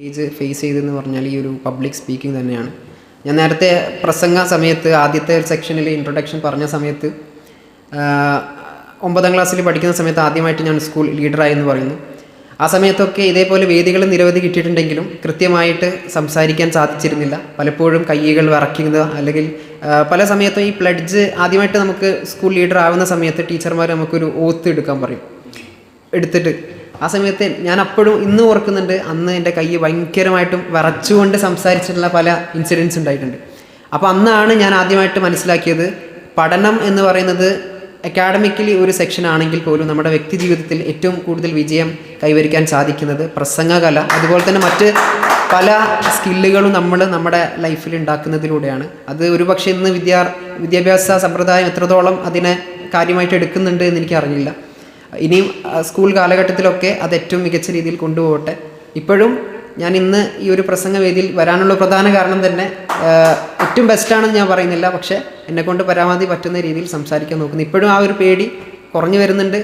Stage face ചെയ്തതെന്ന് പറഞ്ഞാൽ ഈ ഒരു പബ്ലിക് സ്പീക്കിംഗ് തന്നെയാണ്. ഞാൻ നേരത്തെ പ്രസംഗ സമയത്ത് ആദ്യത്തെ സെക്ഷനിൽ ഇൻട്രൊഡക്ഷൻ പറഞ്ഞ സമയത്ത് ഒമ്പതാം ക്ലാസ്സിൽ പഠിക്കുന്ന സമയത്ത് ആദ്യമായിട്ട് ഞാൻ സ്കൂൾ ലീഡറായി എന്ന് പറയുന്നു. ആ സമയത്തൊക്കെ ഇതേപോലെ വേദികൾ നിരവധി കിട്ടിയിട്ടുണ്ടെങ്കിലും കൃത്യമായിട്ട് സംസാരിക്കാൻ സാധിച്ചിരുന്നില്ല. പലപ്പോഴും കയ്യുകൾ വിറയ്ക്കുന്നത് അല്ലെങ്കിൽ പല സമയത്തും ഈ പ്ലഡ്ജ് ആദ്യമായിട്ട് നമുക്ക് സ്കൂൾ ലീഡർ ആവുന്ന സമയത്ത് ടീച്ചർമാർ നമുക്കൊരു ഓത്ത് എടുക്കാൻ പറയും. എടുത്തിട്ട് ആ സമയത്ത് ഞാൻ അപ്പോഴും ഇന്ന് ഓർക്കുന്നുണ്ട് അന്ന് എന്റെ കൈ ഭയങ്കരമായിട്ടും വിറച്ചുകൊണ്ട് സംസാരിച്ചിട്ടുള്ള പല ഇൻസിഡൻസ് ഉണ്ടായിട്ടുണ്ട്. അപ്പോൾ അന്നാണ് ഞാൻ ആദ്യമായിട്ട് മനസ്സിലാക്കിയത് പഠനം എന്ന് പറയുന്നത് അക്കാഡമിക്കലി ഒരു സെക്ഷൻ ആണെങ്കിൽ പോലും നമ്മുടെ വ്യക്തി ജീവിതത്തിൽ ഏറ്റവും കൂടുതൽ വിജയം കൈവരിക്കാൻ സാധിക്കുന്നത് പ്രസംഗകല അതുപോലെ തന്നെ മറ്റ് പല സ്കില്ലുകളും നമ്മൾ നമ്മുടെ ലൈഫിൽ ഉണ്ടാക്കുന്നതിലൂടെയാണ്. അത് ഒരുപക്ഷെ ഇന്ന് വിദ്യാ വിദ്യാഭ്യാസ സമ്പ്രദായം എത്രത്തോളം അതിനെ കാര്യമായിട്ട് എടുക്കുന്നുണ്ട് എന്ന് എനിക്ക് അറിയില്ല. ഇനിയും സ്കൂൾ കാലഘട്ടത്തിലൊക്കെ അത് ഏറ്റവും മികച്ച രീതിയിൽ കൊണ്ടുപോകട്ടെ. ഇപ്പോഴും ഞാൻ ഇന്ന് ഈ ഒരു പ്രസംഗവേദിയിൽ വരാനുള്ള പ്രധാന കാരണം തന്നെ ഏറ്റവും ബെസ്റ്റാണെന്ന് ഞാൻ പറയുന്നില്ല പക്ഷേ എന്നെക്കൊണ്ട് പരമാവധി പറ്റുന്ന രീതിയിൽ സംസാരിക്കാൻ നോക്കുന്നു. ഇപ്പോഴും ആ ഒരു പേടി കുറഞ്ഞു വരുന്നുണ്ട്.